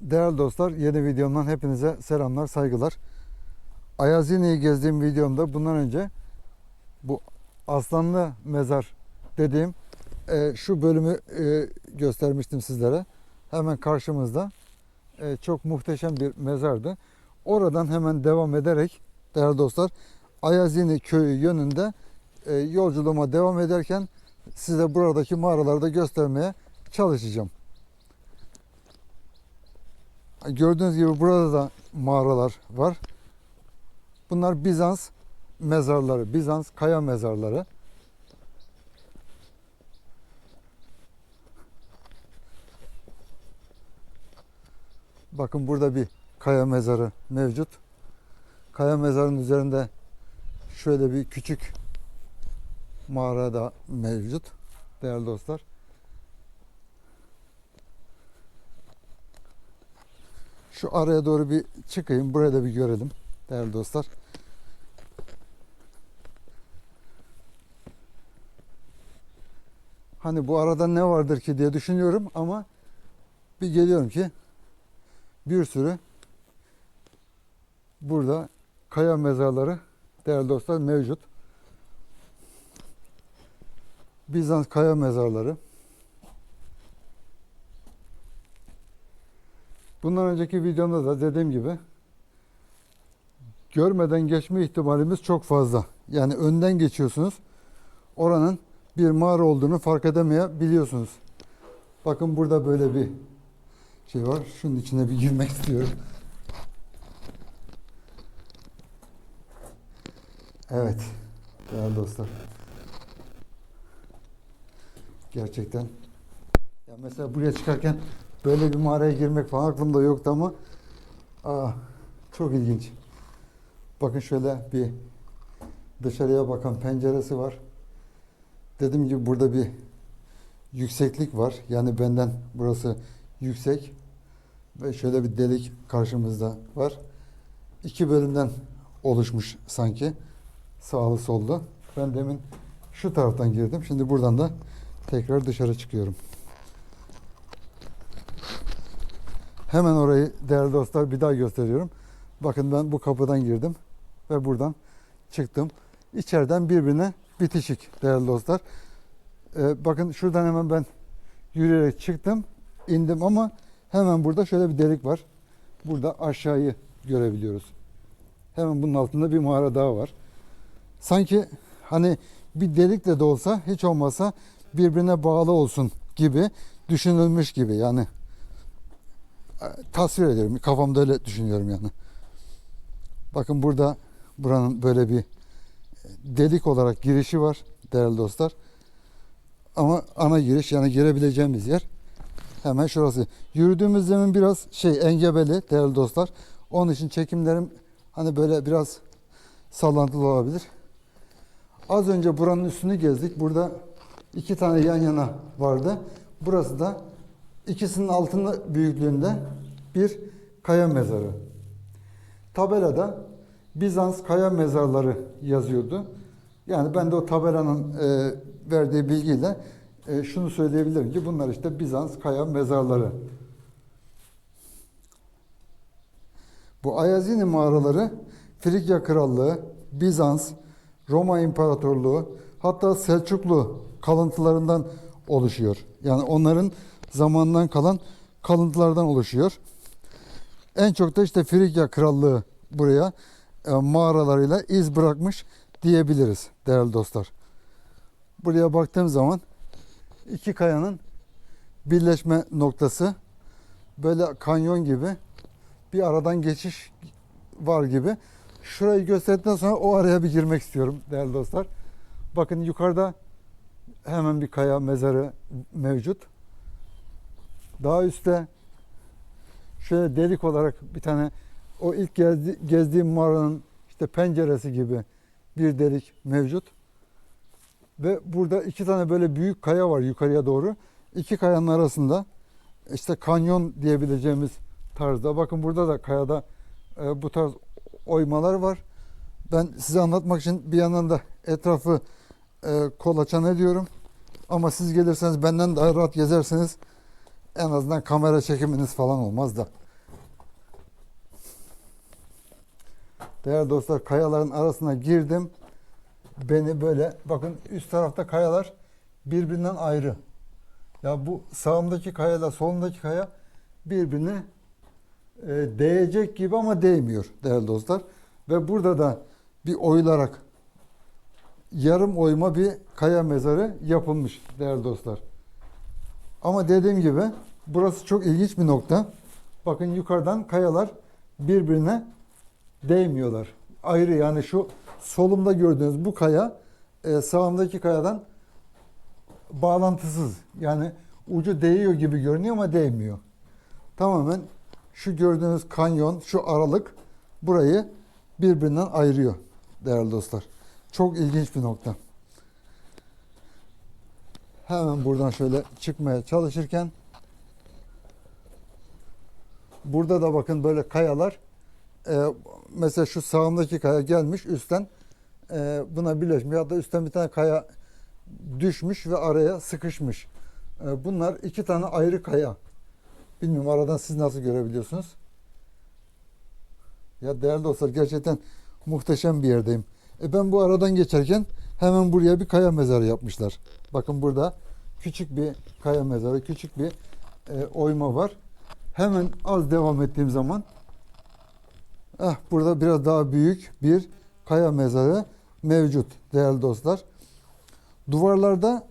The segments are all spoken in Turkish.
Değerli dostlar, yeni videomdan hepinize selamlar, saygılar. Ayazine'yi gezdiğim videomda bundan önce bu Aslanlı Mezar dediğim e, şu bölümü e, göstermiştim sizlere. Hemen karşımızda e, çok muhteşem bir mezardı. Oradan hemen devam ederek değerli dostlar Ayazini köyü yönünde e, yolculuğuma devam ederken size buradaki mağaraları da göstermeye çalışacağım. Gördüğünüz gibi burada da mağaralar var. Bunlar Bizans mezarları, Bizans kaya mezarları. Bakın burada bir kaya mezarı mevcut. Kaya mezarının üzerinde şöyle bir küçük mağara da mevcut değerli dostlar. Şu araya doğru bir çıkayım. Buraya da bir görelim değerli dostlar. Hani bu arada ne vardır ki diye düşünüyorum ama bir geliyorum ki bir sürü burada kaya mezarları değerli dostlar mevcut. Bizans kaya mezarları. Bundan önceki videomda da dediğim gibi görmeden geçme ihtimalimiz çok fazla. Yani önden geçiyorsunuz. Oranın bir mağara olduğunu fark edemeyebiliyorsunuz. Bakın burada böyle bir şey var. Şunun içine bir girmek istiyorum. Evet. Değerli dostlar. Gerçekten. Ya mesela buraya çıkarken böyle bir mağaraya girmek falan aklımda yoktu ama aa, çok ilginç. Bakın şöyle bir dışarıya bakan penceresi var. Dediğim gibi burada bir yükseklik var. Yani benden burası yüksek. Ve şöyle bir delik karşımızda var. İki bölümden oluşmuş sanki. Sağlı sollu. Ben demin şu taraftan girdim. Şimdi buradan da tekrar dışarı çıkıyorum. Hemen orayı değerli dostlar bir daha gösteriyorum. Bakın ben bu kapıdan girdim ve buradan çıktım. İçeriden birbirine bitişik değerli dostlar. Ee, bakın şuradan hemen ben yürüyerek çıktım, indim ama hemen burada şöyle bir delik var. Burada aşağıyı görebiliyoruz. Hemen bunun altında bir mağara daha var. Sanki hani bir delikle de olsa hiç olmazsa birbirine bağlı olsun gibi düşünülmüş gibi yani tasvir ediyorum. Kafamda öyle düşünüyorum yani. Bakın burada buranın böyle bir delik olarak girişi var değerli dostlar. Ama ana giriş yani girebileceğimiz yer hemen şurası. Yürüdüğümüz zemin biraz şey engebeli değerli dostlar. Onun için çekimlerim hani böyle biraz sallantılı olabilir. Az önce buranın üstünü gezdik. Burada iki tane yan yana vardı. Burası da ikisinin altında büyüklüğünde bir kaya mezarı. Tabelada Bizans kaya mezarları yazıyordu. Yani ben de o tabelanın e, verdiği bilgiyle e, şunu söyleyebilirim ki bunlar işte Bizans kaya mezarları. Bu Ayazini mağaraları Frikya Krallığı, Bizans, Roma İmparatorluğu hatta Selçuklu kalıntılarından oluşuyor. Yani onların zamandan kalan kalıntılardan oluşuyor. En çok da işte Frikya Krallığı buraya e, mağaralarıyla iz bırakmış diyebiliriz değerli dostlar. Buraya baktığım zaman iki kayanın birleşme noktası böyle kanyon gibi bir aradan geçiş var gibi. Şurayı gösterdikten sonra o araya bir girmek istiyorum değerli dostlar. Bakın yukarıda hemen bir kaya mezarı mevcut. Daha üstte şöyle delik olarak bir tane o ilk gezdi, gezdiğim mağaranın işte penceresi gibi bir delik mevcut. Ve burada iki tane böyle büyük kaya var yukarıya doğru. İki kayanın arasında işte kanyon diyebileceğimiz tarzda. Bakın burada da kayada e, bu tarz oymalar var. Ben size anlatmak için bir yandan da etrafı e, kolaçan ediyorum. Ama siz gelirseniz benden daha rahat gezerseniz en azından kamera çekiminiz falan olmaz da. Değerli dostlar kayaların arasına girdim. Beni böyle bakın üst tarafta kayalar birbirinden ayrı. Ya bu sağımdaki kayayla solumdaki kaya birbirine e, değecek gibi ama değmiyor değerli dostlar. Ve burada da bir oyularak yarım oyma bir kaya mezarı yapılmış değerli dostlar. Ama dediğim gibi burası çok ilginç bir nokta. Bakın yukarıdan kayalar birbirine değmiyorlar. Ayrı yani şu solumda gördüğünüz bu kaya e, sağımdaki kayadan bağlantısız. Yani ucu değiyor gibi görünüyor ama değmiyor. Tamamen şu gördüğünüz kanyon, şu aralık burayı birbirinden ayırıyor değerli dostlar. Çok ilginç bir nokta. Hemen buradan şöyle çıkmaya çalışırken burada da bakın böyle kayalar e, mesela şu sağımdaki kaya gelmiş üstten e, buna birleşmiş ya da üstten bir tane kaya düşmüş ve araya sıkışmış. E, bunlar iki tane ayrı kaya. Bilmiyorum aradan siz nasıl görebiliyorsunuz? Ya değerli dostlar gerçekten muhteşem bir yerdeyim. E ben bu aradan geçerken hemen buraya bir kaya mezarı yapmışlar. Bakın burada küçük bir kaya mezarı, küçük bir e, oyma var. Hemen az devam ettiğim zaman ah, burada biraz daha büyük bir kaya mezarı mevcut değerli dostlar. Duvarlarda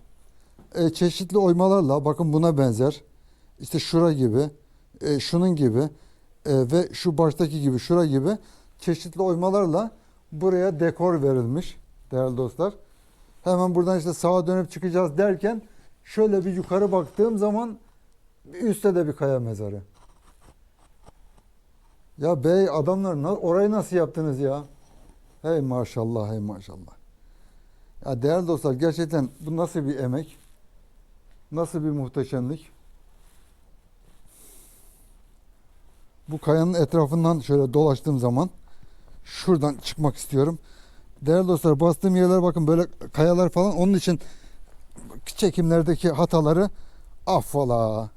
e, çeşitli oymalarla bakın buna benzer işte şura gibi e, şunun gibi e, ve şu baştaki gibi şura gibi çeşitli oymalarla buraya dekor verilmiş değerli dostlar. Hemen buradan işte sağa dönüp çıkacağız derken şöyle bir yukarı baktığım zaman üstte de bir kaya mezarı. Ya bey adamlar orayı nasıl yaptınız ya? Hey maşallah hey maşallah. Ya değerli dostlar gerçekten bu nasıl bir emek? Nasıl bir muhteşemlik? Bu kayanın etrafından şöyle dolaştığım zaman şuradan çıkmak istiyorum. Değerli dostlar bastığım yerler bakın böyle kayalar falan onun için çekimlerdeki hataları affola.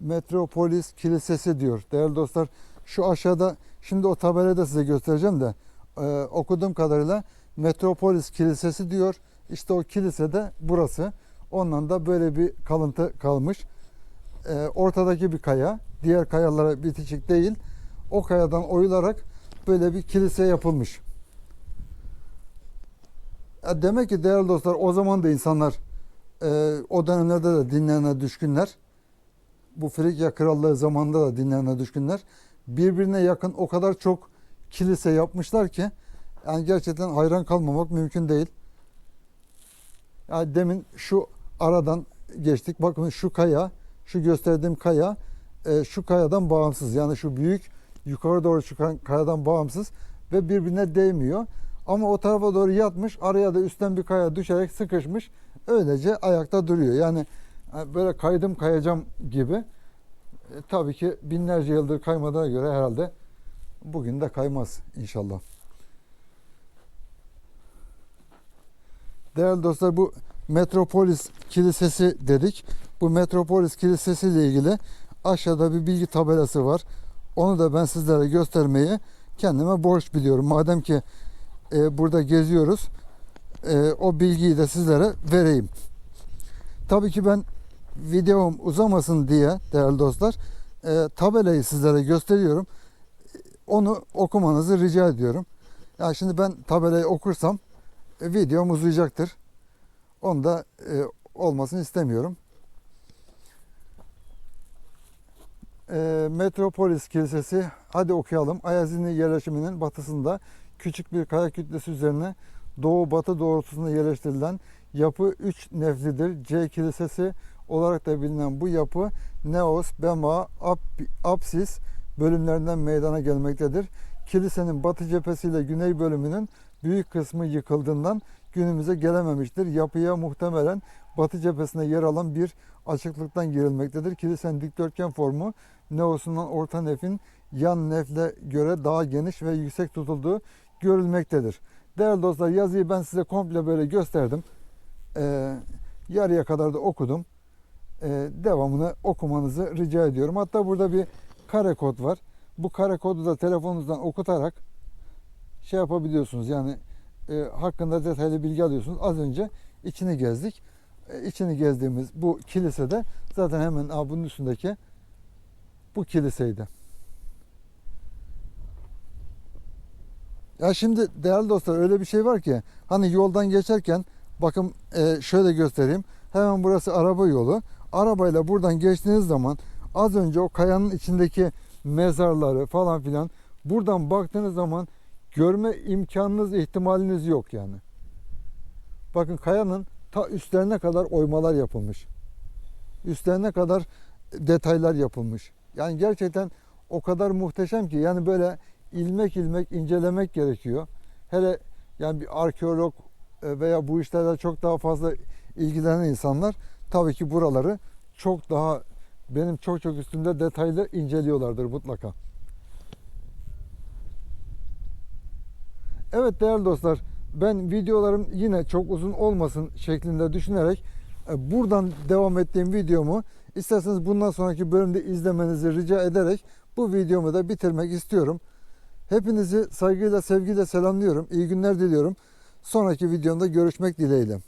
Metropolis Kilisesi diyor. Değerli dostlar şu aşağıda şimdi o tabelayı da size göstereceğim de e, okuduğum kadarıyla Metropolis Kilisesi diyor. İşte o kilise de burası. Ondan da böyle bir kalıntı kalmış. E, ortadaki bir kaya. Diğer kayalara bitişik değil. O kayadan oyularak böyle bir kilise yapılmış. Ya demek ki değerli dostlar o zaman da insanlar e, o dönemlerde de dinlerine düşkünler. Bu Frikya Krallığı zamanında da dinlerine düşkünler. Birbirine yakın o kadar çok kilise yapmışlar ki yani gerçekten hayran kalmamak mümkün değil. Yani demin şu aradan geçtik. Bakın şu kaya, şu gösterdiğim kaya e, şu kayadan bağımsız. Yani şu büyük yukarı doğru çıkan kayadan bağımsız ve birbirine değmiyor. Ama o tarafa doğru yatmış, araya da üstten bir kaya düşerek sıkışmış. Öylece ayakta duruyor. Yani e, böyle kaydım kayacağım gibi. E, tabii ki binlerce yıldır kaymadığına göre herhalde bugün de kaymaz inşallah. Değerli dostlar bu Metropolis Kilisesi dedik. Bu Metropolis Kilisesi ile ilgili aşağıda bir bilgi tabelası var. Onu da ben sizlere göstermeyi kendime borç biliyorum. Madem ki e, burada geziyoruz, e, o bilgiyi de sizlere vereyim. Tabii ki ben videom uzamasın diye değerli dostlar e, tabelayı sizlere gösteriyorum. Onu okumanızı rica ediyorum. Yani şimdi ben tabelayı okursam e, videom uzayacaktır. Onu da e, olmasını istemiyorum. E, Metropolis Kilisesi, hadi okuyalım. Ayazinli yerleşiminin batısında küçük bir kaya kütlesi üzerine doğu batı doğrultusunda yerleştirilen yapı 3 neflidir. C Kilisesi olarak da bilinen bu yapı Neos, Bema, Ap- Apsis bölümlerinden meydana gelmektedir. Kilisenin batı cephesiyle güney bölümünün büyük kısmı yıkıldığından günümüze gelememiştir. Yapıya muhtemelen batı cephesinde yer alan bir açıklıktan girilmektedir. Kilisenin dikdörtgen formu Neos'undan orta nefin yan nefle göre daha geniş ve yüksek tutulduğu görülmektedir. Değerli dostlar yazıyı ben size komple böyle gösterdim. Ee, yarıya kadar da okudum. e, devamını okumanızı rica ediyorum. Hatta burada bir kare kod var. Bu kare kodu da telefonunuzdan okutarak şey yapabiliyorsunuz. Yani e, hakkında detaylı bilgi alıyorsunuz. Az önce içini gezdik. E, içini gezdiğimiz bu kilisede zaten hemen aa, bunun üstündeki bu kiliseydi. Ya şimdi değerli dostlar öyle bir şey var ki hani yoldan geçerken bakın e, şöyle göstereyim. Hemen burası araba yolu. Arabayla buradan geçtiğiniz zaman az önce o kayanın içindeki mezarları falan filan buradan baktığınız zaman görme imkanınız ihtimaliniz yok yani. Bakın kayanın ta üstlerine kadar oymalar yapılmış. Üstlerine kadar detaylar yapılmış. Yani gerçekten o kadar muhteşem ki yani böyle ilmek ilmek incelemek gerekiyor. Hele yani bir arkeolog e, veya bu işlerle çok daha fazla ilgilenen insanlar tabii ki buraları çok daha benim çok çok üstünde detaylı inceliyorlardır mutlaka. Evet değerli dostlar ben videolarım yine çok uzun olmasın şeklinde düşünerek e, buradan devam ettiğim videomu isterseniz bundan sonraki bölümde izlemenizi rica ederek bu videomu da bitirmek istiyorum. Hepinizi saygıyla sevgiyle selamlıyorum. İyi günler diliyorum. Sonraki videomda görüşmek dileğiyle.